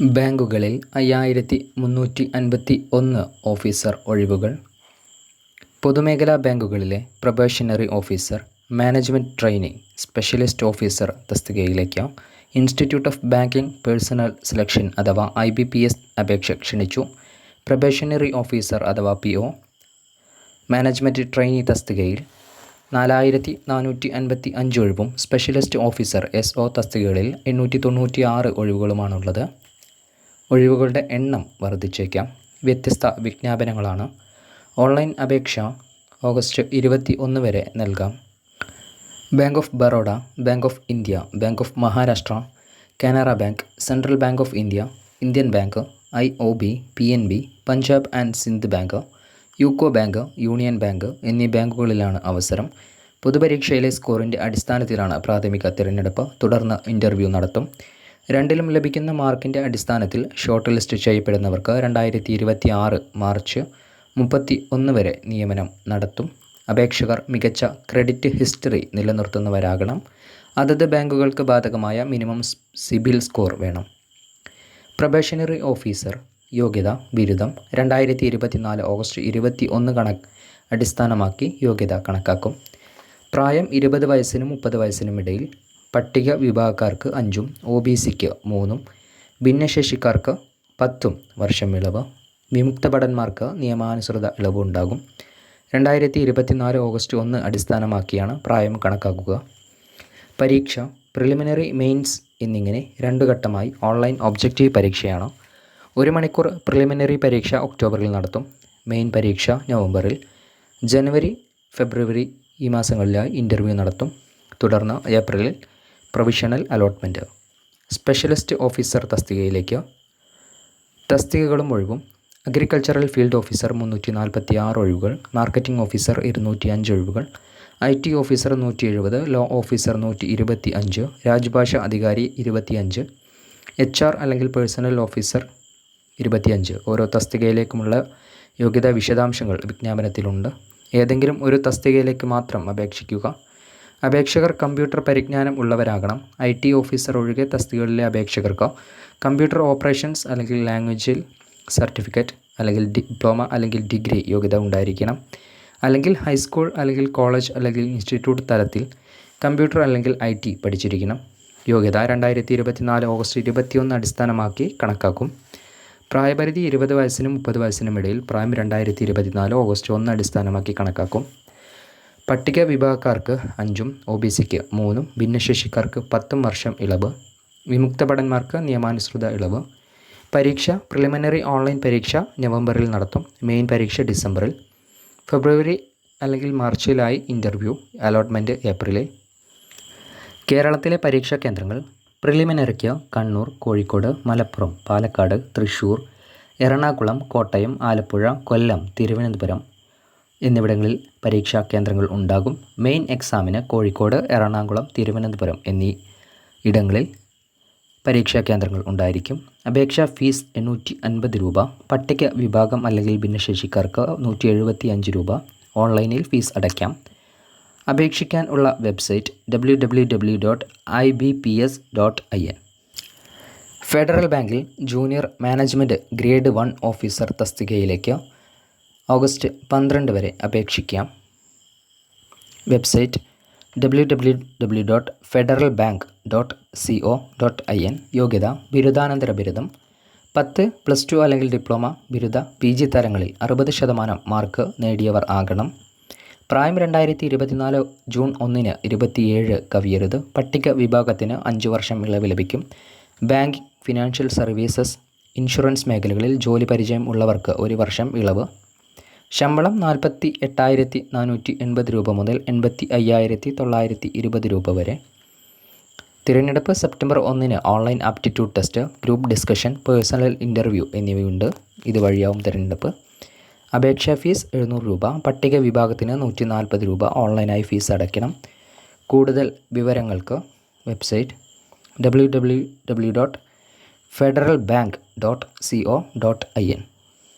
ബാങ്കുകളിൽ അയ്യായിരത്തി മുന്നൂറ്റി അൻപത്തി ഒന്ന് ഓഫീസർ ഒഴിവുകൾ. പൊതുമേഖലാ ബാങ്കുകളിലെ probationary officer management training specialist officer തസ്തികയിലേക്ക് institute of banking personnel selection അഥവാ ഐ ബി പി എസ് അപേക്ഷ ക്ഷണിച്ചു പ്രൊബേഷനറി ഓഫീസർ അഥവാ പി ഒ മാനേജ്മെന്റ് ട്രെയിനി തസ്തികയിൽ നാലായിരത്തി നാനൂറ്റി അൻപത്തി അഞ്ച് ഒഴിവും സ്പെഷ്യലിസ്റ്റ് ഓഫീസർ എസ് ഒ തസ്തികകളിൽ എണ്ണൂറ്റി തൊണ്ണൂറ്റി ആറ് ഒഴിവുകളുമാണുള്ളത്. ഒഴിവുകളുടെ എണ്ണം വർദ്ധിച്ചേക്കാം. വ്യത്യസ്ത വിജ്ഞാപനങ്ങളാണ്. ഓൺലൈൻ അപേക്ഷ ഓഗസ്റ്റ് ഇരുപത്തി ഒന്ന് വരെ നൽകാം. Bank of Baroda bank of India bank of Maharashtra Canara bank central bank of India Indian bank I O B P N B Punjab and Sind bank UCO bank union bank എന്നീ ബാങ്കുകളിലാണ് അവസരം. പൊതുപരീക്ഷയിലെ സ്കോറിന്റെ അടിസ്ഥാനത്തിലാണ് പ്രാഥമിക തിരഞ്ഞെടുപ്പ്. തുടർന്ന് interview നടത്തും. രണ്ടിലും ലഭിക്കുന്ന മാർക്കിന്റെ അടിസ്ഥാനത്തിൽ ഷോർട്ട് ലിസ്റ്റ് ചെയ്യപ്പെടുന്നവർക്ക് രണ്ടായിരത്തി ഇരുപത്തി ആറ് മാർച്ച് മുപ്പത്തി ഒന്ന് വരെ നിയമനം നടത്തും. അപേക്ഷകർ മികച്ച ക്രെഡിറ്റ് ഹിസ്റ്ററി നിലനിർത്തുന്നവരാകണം. അതത് ബാങ്കുകൾക്ക് ബാധകമായ മിനിമം സിബിൽ സ്കോർ വേണം. പ്രൊബേഷനറി ഓഫീസർ യോഗ്യത ബിരുദം രണ്ടായിരത്തി ഇരുപത്തിനാല് ഓഗസ്റ്റ് ഇരുപത്തി ഒന്ന് കണക്ക് അടിസ്ഥാനമാക്കി യോഗ്യത കണക്കാക്കും. പ്രായം ഇരുപത് വയസ്സിനും മുപ്പത് വയസ്സിനും ഇടയിൽ പട്ടിക വിഭാഗക്കാർക്ക് അഞ്ചും ഒ ബി സിക്ക് മൂന്നും ഭിന്നശേഷിക്കാർക്ക് പത്തും വർഷം ഇളവ് വിമുക്ത ഭടന്മാർക്ക് നിയമാനുസൃത ഇളവ് ഉണ്ടാകും. രണ്ടായിരത്തി ഇരുപത്തിനാല് ഓഗസ്റ്റ് ഒന്ന് അടിസ്ഥാനമാക്കിയാണ് പ്രായം കണക്കാക്കുക. പരീക്ഷ പ്രിലിമിനറി മെയിൻസ് എന്നിങ്ങനെ രണ്ടു ഘട്ടമായി ഓൺലൈൻ ഒബ്ജക്റ്റീവ് പരീക്ഷയാണ്. ഒരു മണിക്കൂർ പ്രിലിമിനറി പരീക്ഷ ഒക്ടോബറിൽ നടത്തും. മെയിൻ പരീക്ഷ നവംബറിൽ. ജനുവരി ഫെബ്രുവരി ഈ മാസങ്ങളിലായി ഇന്റർവ്യൂ നടത്തും. തുടർന്ന് ഏപ്രിലിൽ പ്രൊവിഷണൽ അലോട്ട്മെന്റ് സ്പെഷ്യലിസ്റ്റ് ഓഫീസർ തസ്തികയിലേക്ക്. തസ്തികകളും ഒഴിവും. അഗ്രികൾച്ചറൽ ഫീൽഡ് ഓഫീസർ മുന്നൂറ്റി നാൽപ്പത്തി ആറ് ഒഴിവുകൾ. മാർക്കറ്റിംഗ് ഓഫീസർ ഇരുന്നൂറ്റി അഞ്ച് ഒഴിവുകൾ. ഐ ടി ഓഫീസർ നൂറ്റി എഴുപത് ലോ ഓഫീസർ നൂറ്റി ഇരുപത്തി അഞ്ച് രാജ്ഭാഷ അധികാരി ഇരുപത്തിയഞ്ച് എച്ച് ആർ അല്ലെങ്കിൽ പേഴ്സണൽ ഓഫീസർ ഇരുപത്തിയഞ്ച്. ഓരോ തസ്തികയിലേക്കുമുള്ള യോഗ്യതാ വിശദാംശങ്ങൾ വിജ്ഞാപനത്തിലുണ്ട്. ഏതെങ്കിലും ഒരു തസ്തികയിലേക്ക് മാത്രം അപേക്ഷിക്കുക. അപേക്ഷകർ കമ്പ്യൂട്ടർ പരിജ്ഞാനം ഉള്ളവരാകണം. ഐ ടി ഓഫീസർ ഒഴികെ തസ്തികകളിലെ അപേക്ഷകർക്കോ കമ്പ്യൂട്ടർ ഓപ്പറേഷൻസ് അല്ലെങ്കിൽ ലാംഗ്വേജിൽ സർട്ടിഫിക്കറ്റ് അല്ലെങ്കിൽ ഡിപ്ലോമ അല്ലെങ്കിൽ ഡിഗ്രി യോഗ്യത ഉണ്ടായിരിക്കണം. അല്ലെങ്കിൽ ഹൈസ്കൂൾ അല്ലെങ്കിൽ കോളേജ് അല്ലെങ്കിൽ ഇൻസ്റ്റിറ്റ്യൂട്ട് തലത്തിൽ കമ്പ്യൂട്ടർ അല്ലെങ്കിൽ ഐ ടി പഠിച്ചിരിക്കണം. യോഗ്യത രണ്ടായിരത്തി ഇരുപത്തിനാല് ഓഗസ്റ്റ് ഇരുപത്തിയൊന്ന് അടിസ്ഥാനമാക്കി കണക്കാക്കും. പ്രായപരിധി ഇരുപത് വയസ്സിനും മുപ്പത് വയസ്സിനും ഇടയിൽ പ്രായം രണ്ടായിരത്തി ഇരുപത്തിനാല് ഓഗസ്റ്റ് ഒന്ന് അടിസ്ഥാനമാക്കി കണക്കാക്കും. പട്ടിക വിഭാഗക്കാർക്ക് അഞ്ചും ഒ ബി സിക്ക് മൂന്നും ഭിന്നശേഷിക്കാർക്ക് പത്തും വർഷം ഇളവ് വിമുക്ത ഭടന്മാർക്ക് നിയമാനുസൃത ഇളവ് പരീക്ഷ പ്രിലിമിനറി ഓൺലൈൻ പരീക്ഷ നവംബറിൽ നടത്തും മെയിൻ പരീക്ഷ ഡിസംബറിൽ ഫെബ്രുവരി അല്ലെങ്കിൽ മാർച്ചിലായി ഇന്റർവ്യൂ അലോട്ട്മെന്റ് ഏപ്രിലിൽ. കേരളത്തിലെ പരീക്ഷാ കേന്ദ്രങ്ങൾ പ്രിലിമിനറിക്ക് കണ്ണൂർ കോഴിക്കോട് മലപ്പുറം പാലക്കാട് തൃശ്ശൂർ എറണാകുളം കോട്ടയം ആലപ്പുഴ കൊല്ലം തിരുവനന്തപുരം എന്നിവിടങ്ങളിൽ പരീക്ഷാ കേന്ദ്രങ്ങൾ ഉണ്ടാകും. മെയിൻ എക്സാമിന് കോഴിക്കോട് എറണാകുളം തിരുവനന്തപുരം എന്നീ ഇടങ്ങളിൽ പരീക്ഷാ കേന്ദ്രങ്ങൾ ഉണ്ടായിരിക്കും. അപേക്ഷാ ഫീസ് എണ്ണൂറ്റി അൻപത് രൂപ പട്ടിക വിഭാഗം അല്ലെങ്കിൽ ഭിന്നശേഷിക്കാർക്ക് നൂറ്റി എഴുപത്തി അഞ്ച് രൂപ ഓൺലൈനിൽ ഫീസ് അടയ്ക്കാം. അപേക്ഷിക്കാൻ ഉള്ള website W W W dot I B P S dot I N federal ബാങ്കിൽ junior management grade one officer തസ്തികയിലേക്ക് ഓഗസ്റ്റ് പന്ത്രണ്ട് വരെ അപേക്ഷിക്കാം. Website W W W dot federal bank dot C O dot I N യോഗ്യത ബിരുദാനന്തര ബിരുദം. പത്ത് plus two അല്ലെങ്കിൽ ഡിപ്ലോമ ബിരുദ പി ജി തരങ്ങളിൽ അറുപത് ശതമാനം മാർക്ക് നേടിയവർ ആകണം. പ്രായം രണ്ടായിരത്തി ഇരുപത്തിനാല് ജൂൺ ഒന്നിന് ഇരുപത്തിയേഴ് കവിയരുത്. പട്ടിക വിഭാഗത്തിന് അഞ്ച് വർഷം ഇളവ് ലഭിക്കും. ബാങ്ക് ഫിനാൻഷ്യൽ സർവീസസ് ഇൻഷുറൻസ് മേഖലകളിൽ ജോലി പരിചയം ഉള്ളവർക്ക് ഒരു വർഷം ഇളവ്. ശമ്പളം നാൽപ്പത്തി എട്ടായിരത്തി നാനൂറ്റി എൺപത് രൂപ മുതൽ എൺപത്തി അയ്യായിരത്തി തൊള്ളായിരത്തി ഇരുപത് രൂപ വരെ. തിരഞ്ഞെടുപ്പ് സെപ്റ്റംബർ ഒന്നിന് online aptitude test group discussion personal interview എന്നിവയുണ്ട്. ഇതുവഴിയാവും തിരഞ്ഞെടുപ്പ്. അപേക്ഷാ ഫീസ് എഴുന്നൂറ് രൂപ പട്ടിക വിഭാഗത്തിന് നൂറ്റി നാൽപ്പത് രൂപ ഓൺലൈനായി ഫീസ് അടയ്ക്കണം. കൂടുതൽ വിവരങ്ങൾക്ക് website W W W dot federal bank dot C O dot I N.